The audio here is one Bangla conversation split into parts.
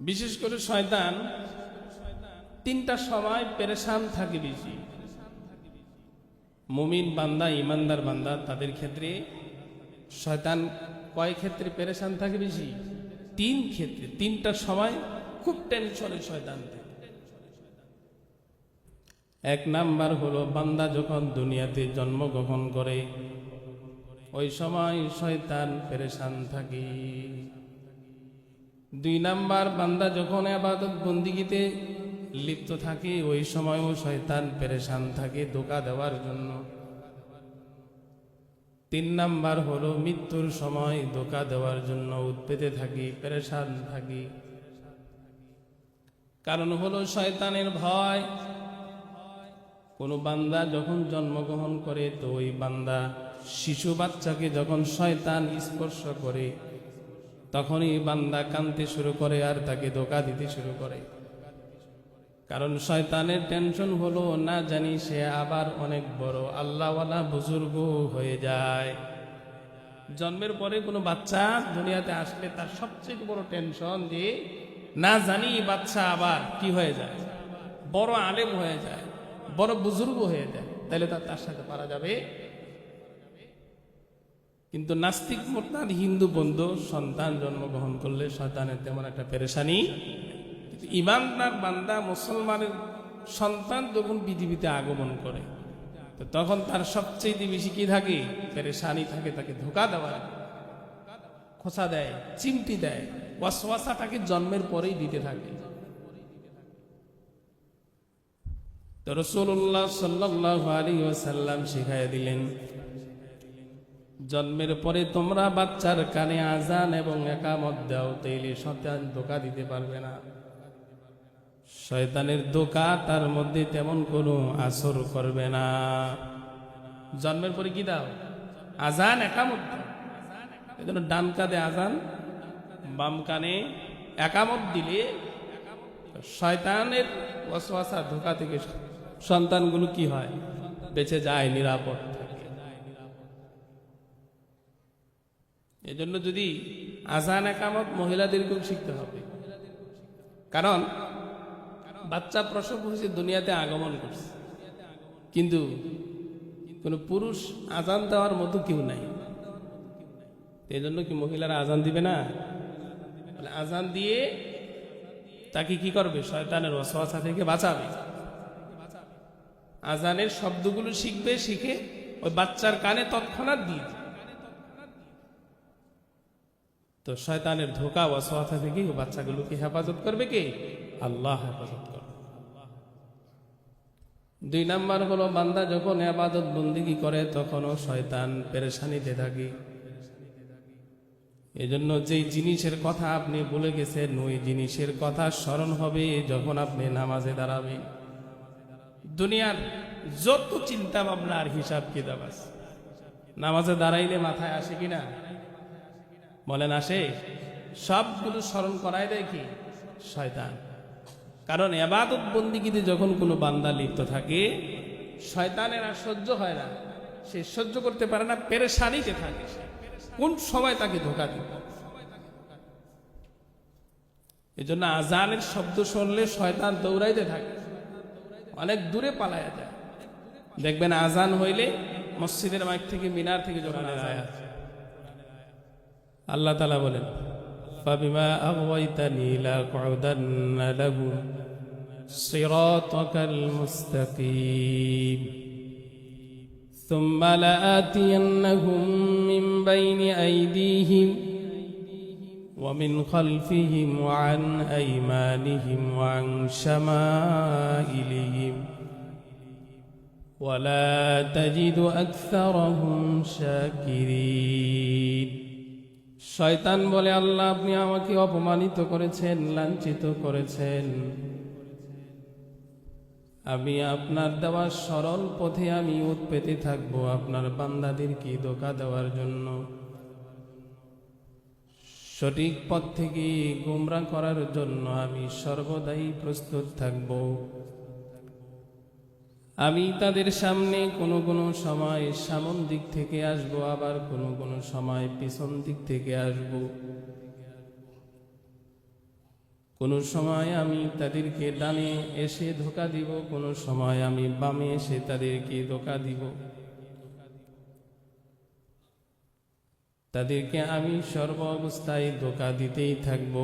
বিশেষ করে শয়তান, তিনটা সময় পেরেশান থাকে বেশি। মুমিন বান্দা, ইমানদার বান্দা, তাদের ক্ষেত্রে শয়তান কয় ক্ষেত্রে পেরেশান থাকে বেশি? তিন ক্ষেত্রে, তিনটা সময় খুব টেনশনে শয়তান থাকে। এক নাম্বার হলো বান্দা যখন দুনিয়াতে জন্মগ্রহণ করে, ওই সময় শয়তান পেরেশান থাকে। দুই নাম্বার, বান্দা যখন আবাদত বন্দিগিতে লিপ্ত থাকে, ওই সময়ও শয়তান পেরেশান থাকে ধোকা দেওয়ার জন্য। তিন নাম্বার হলো মৃত্যুর সময় ধোকা দেওয়ার জন্য উৎপেতে থাকি, পেরেশান থাকি। কারণ হলো শয়তানের ভয়। কোনো বান্দা যখন জন্মগ্রহণ করে, তো ওই বান্দা শিশু বাচ্চাকে যখন শয়তান স্পর্শ করে তখনই বান্দা কানতে শুরু করে আর তাকে ধোকা দিতে শুরু করে। কারণ শয়তানের টেনশন হলো, না জানি সে আবার অনেক বড় আল্লাহওয়ালা বুজুর্গ হয়ে যায়। জন্মের পরে কোনো বাচ্চা দুনিয়াতে আসলে তার সবচেয়ে বড় টেনশন যে, না জানি বাচ্চা আবার কি হয়ে যায়। বড় আলেম হয়ে যায়, বড় বুজুর্গ হয়ে যায়, তাহলে তার তার সাথে পারা যাবে কিন্তু নাস্তিক মোরতাদ হিন্দু বন্ধু সন্তান জন্মগ্রহণ করলে শয়তানের তেমন একটা পেরেশানি কিন্তু ইমানদার বান্দা মুসলমানের সন্তান যখন পৃথিবীতে আগমন করে, তো তখন তার সবচেয়ে বেশি কি থাকে? পেরেশানি থাকে, তাকে ধোকা দেওয়া খোসা দেয়, চিমটি দেয় ওয়াসওয়াসা তাকে জন্মের পরেই দিতে থাকে। তো রসুল্লাহ সাল্লাহ আলী ওসাল্লাম শিখাই দিলেন জন্মের পরে তোমরা বাচ্চার কানে আজান এবং একামত দাও, তাইলে সন্তান ধোকা দিতে পারবে না। শয়তানের ধোকা তার মধ্যে তেমন কোনো আসর করবে না। জন্মের পরে কি দাও? আজান, একামত দাও। এজন্য ডান কাঁধে আজান, বাম কানে একামত দিলে শয়তানের ওয়াসওয়াসা ধোকা থেকে সন্তানগুলো কি হয়? বেঁচে যায় নিরাপদ থাকে এজন্য যদি আজান একামত মহিলাদেরকেও শিখতে হবে। কারণ বাচ্চা প্রসব হয়েছে দুনিয়াতে আগমন করছে। কিন্তু কোনো পুরুষ আজান দেওয়ার মতো কেউ নাই। এই জন্য কি মহিলারা আজান দিবে না? আজান দিয়ে তাকে কি করবে? শয়তানের অসহসা থেকে বাঁচাবে। আজানের শব্দগুলো শিখবে, শিখে ওই বাচ্চার কানে তৎক্ষণাৎ দিয়ে দিবে। তো শয়তানের ধোকা অসহসা থেকে ওই বাচ্চাগুলোকে হেফাজত করবে কে? আল্লাহ হেফাজত করবে। দুই নাম্বার হলো, বান্দা যখন আবাদত বন্দিগি করে, তখনও শয়তান পেরেশানিতে থাকে। এজন্য যেই জিনিসের কথা আপনি বলে গেছেন, ওই জিনিসের কথা স্মরণ হবে যখন আপনি নামাজে দাঁড়াবেন। দুনিয়ার যত চিন্তা ভাবনার হিসাব কিতাব আছে, নামাজে দাঁড়াইলে মাথায় আসে কিনা বলেন আসে, সবগুলো স্মরণ করায় দেয় কি? শয়তান। কারণ এবাদত বন্দিগিতে যখন কোনো বান্দা লিপ্ত থাকে, শয়তানের আর সহ্য হয় না। সে সহ্য করতে পারে না, পেরেশানিতে থাকে কোন সময় তাকে ধোকা দিবে? এই জন্য আজানের শব্দ শুনলে শয়তান দৌড়াইতে থাকে। অনেক দূরে পালায়া যায়। দেখবেন আজান হইলে মসজিদের মাইক থেকে মিনার থেকে যখন আজান আল্লাহ তালা বলেন فبما أغويتني لأقعدن لهم صراطك المستقيم ثم لآتينهم من بين أيديهم ومن خلفهم وعن أيمانهم وعن شمائلهم ولا تجد أكثرهم شاكرين শয়তান বলে, আল্লাহ, আপনি আমাকে অপমানিত করেছেন, লাঞ্ছিত করেছেন। আমি আপনার দেওয়া সরল পথে আমি উৎপেতে থাকব। আপনার বান্দাদের কি ধোকা দেওয়ার জন্য? সঠিক পথ থেকে গোমরা করার জন্য আমি সর্বদাই প্রস্তুত থাকব। আমি তাদের সামনে কোনো কোনো সময় সামন দিক থেকে আসব, আবার কোনো কোনো সময় পিছন দিক থেকে আসব। কোনো সময় আমি তাদেরকে ডানে এসে ধোকা দিব, কোনো সময় আমি বামে এসে তাদেরকে ধোকা দিব। তাদেরকে আমি সর্ব অবস্থায় ধোকা দিতেই থাকব।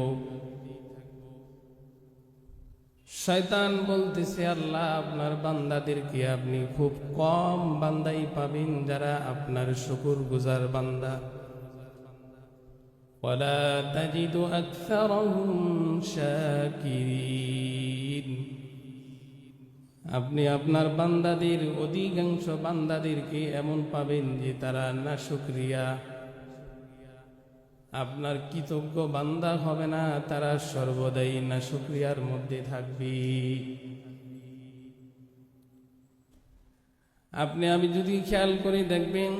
শয়তান বলতেছে আল্লাহ আপনার বান্দাদেরকে আপনি খুব কম বান্দাই পাবেন যারা আপনার শুকুর গুজার বান্দা ولا تجد أكثرهم شاكرين আপনি আপনার বান্দাদের অধিকাংশ বান্দাদেরকে এমন পাবেন যে তারা না শুক্রিয়া আপনার কৃতজ্ঞ বান্দা হবে না, তারা সর্বদাই না শুক্রিয়ার মধ্যে থাকবে। আপনি, আমি যদি খেয়াল করে দেখবেন,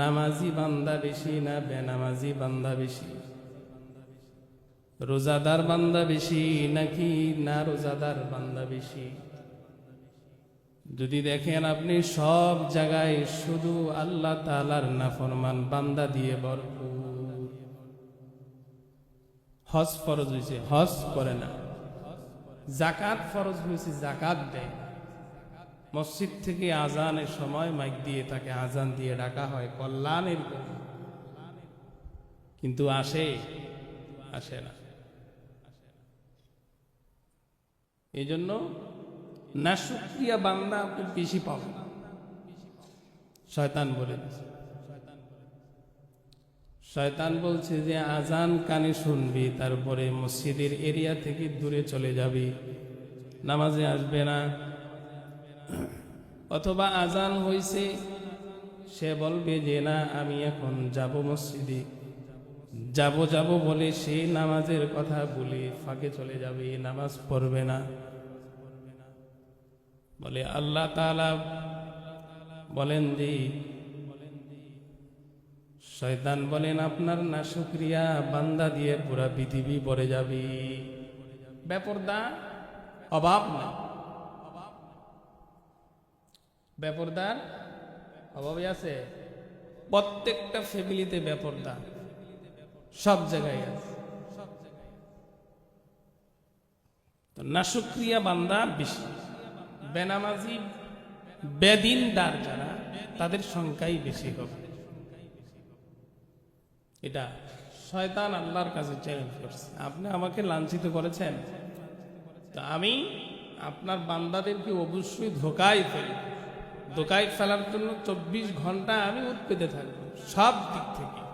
নামাজি বান্দা বেশি না বেনামাজি বান্দা বেশি? রোজাদার বান্দা বেশি নাকি না রোজাদার বান্দা বেশি? যদি দেখেন আপনি সব জায়গায় শুধু আল্লাহ তালার নাফরমান, বান্দা দিয়ে ভরপুর। হজ ফরজ হয়েছে হজ করে না। জাকাত ফরজ হয়েছে জাকাত দেয় মসজিদ থেকে আজানের সময় মাইক দিয়ে তাকে আজান দিয়ে ডাকা হয়, কল্যাণের কিন্তু আসে আসে না। এই জন্য না সুক্রিয়া বান্দা আপনি বেশি পাবেন। শয়তান বলে। শয়তান বলছে যে আজান কানে শুনবি, তারপরে মসজিদের এরিয়া থেকে দূরে চলে যাবি। নামাজে আসবে না। অথবা আজান হইছে, সে বলবে যে, না, আমি এখন যাব মসজিদে। যাব যাব বলে সে নামাজের কথা বলে ফাঁকে চলে যাবে, নামাজ পড়বে না। বলে, আল্লাহ তাআলা বলেন যে, শয়তান বলেন, আপনার না শুক্রিয়া, বান্দা দিয়ে পুরা পৃথিবী পড়ে যাবে। ব্যাপারদা অভাব না ব্যাপারদার অভাবে আছে। প্রত্যেকটা ফ্যামিলিতে ব্যাপারদা সব জায়গায় আছে। তো নাশুক্রিয়া বান্দা বেশি। বেনামাজি বেদিনদার যারা, তাদের সংখ্যাই বেশি হবে। এটা শয়তান আল্লাহর কাছে চ্যালেঞ্জ করছে। আপনি আমাকে লাঞ্ছিত করেছেন। তো আমি আপনার বান্দাদেরকে অবশ্যই ধোকায় ফেলব ধোকায় ফেলার জন্য চব্বিশ ঘণ্টা আমি উৎপেতে থাকব। সব দিক থেকে।